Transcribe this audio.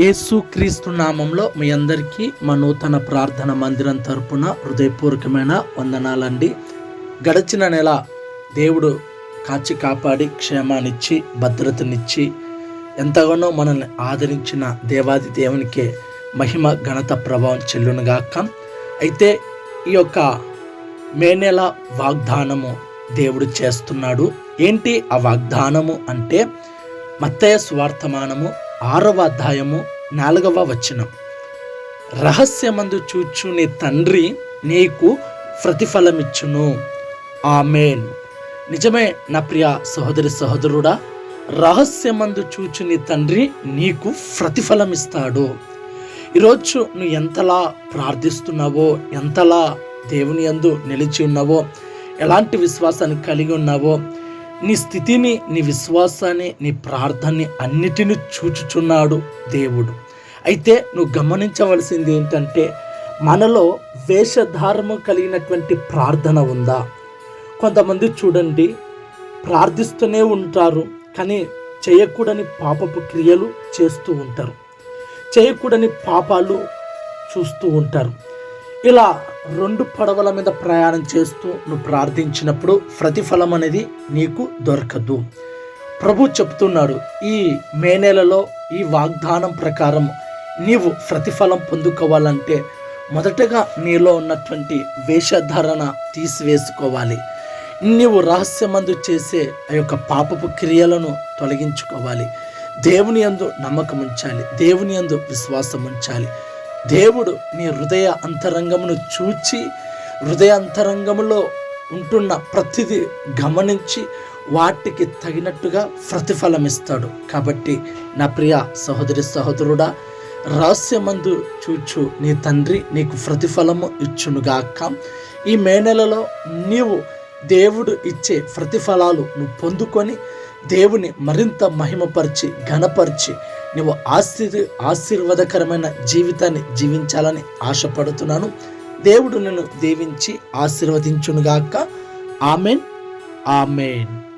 యేసుక్రీస్తు నామంలో మీ అందరికీ మా నూతన ప్రార్థన మందిరం తరపున హృదయపూర్వకమైన వందనాలండి. గడిచిన నెల దేవుడు కాచి కాపాడి క్షేమాన్నిచ్చి భద్రతనిచ్చి ఎంతగానో మనల్ని ఆదరించిన దేవాది దేవునికే మహిమ ఘనత ప్రభావం చెల్లునుగాక. అయితే ఈ యొక్క మే నెల వాగ్దానము దేవుడు చేస్తున్నాడు. ఏంటి ఆ వాగ్దానము అంటే మత్తయ స్వార్థమానము ఆరవ అధ్యాయము నాలుగవ వచనం. రహస్యమందు చూచు నీ తండ్రి నీకు ప్రతిఫలమిచ్చును. ఆమెన్. నిజమే నా ప్రియ సహోదరి సహోదరుడా రహస్యమందు చూచు నీ తండ్రి నీకు ప్రతిఫలమిస్తాడు. ఈరోజు నువ్వు ఎంతలా ప్రార్థిస్తున్నావో ఎంతలా దేవుని యందు నిలిచి ఉన్నావో ఎలాంటి విశ్వాసాన్ని కలిగి ఉన్నావో నీ స్థితిని నీ విశ్వాసాన్ని నీ ప్రార్థనని అన్నిటిని చూచుచున్నాడు దేవుడు. అయితే నువ్వు గమనించవలసింది ఏంటంటే మనలో వేషధారము కలిగినటువంటి ప్రార్థన ఉందా? కొంతమంది చూడండి ప్రార్థిస్తూనే ఉంటారు కానీ చేయకూడని పాపపు క్రియలు చేస్తూ ఉంటారు. చేయకూడని పాపాలు చూస్తూ ఉంటారు. ఇలా రెండు పడవల మీద ప్రయాణం చేస్తూ నువ్వు ప్రార్థించినప్పుడు ప్రతిఫలం అనేది నీకు దొరకదు. ప్రభు చెప్తున్నాడు ఈ మే నెలలో ఈ వాగ్దానం ప్రకారం నీవు ప్రతిఫలం పొందుకోవాలంటే మొదటగా నీలో ఉన్నటువంటి వేషధారణ తీసివేసుకోవాలి. నీవు రహస్యమందు చేసే ఆ యొక్క పాపపు క్రియలను తొలగించుకోవాలి. దేవుని యందు నమ్మకం ఉంచాలి దేవుని అందు విశ్వాసం ఉంచాలి దేవుడు నీ హృదయ అంతరంగమును చూచి హృదయ అంతరంగములో ఉంటున్న ప్రతిదీ గమనించి వాటికి తగినట్టుగా ప్రతిఫలం ఇస్తాడు కాబట్టి నా ప్రియ సహోదరి సహోదరుడా రహస్యమందు చూచు నీ తండ్రి నీకు ప్రతిఫలము ఇచ్చునుగాక. ఈ మే నెలలో నీవు దేవుడు ఇచ్చే ప్రతిఫలాలు నువ్వు పొందుకొని దేవుని మరింత మహిమపరిచి ఘనపరిచి నువ్వు ఆశీర్ ఆశీర్వాదకరమైన జీవితాన్ని జీవించాలని ఆశపడుతున్నాను. దేవుడు నిన్ను దీవించి ఆశీర్వదించునుగాక. ఆమెన్. ఆమెన్.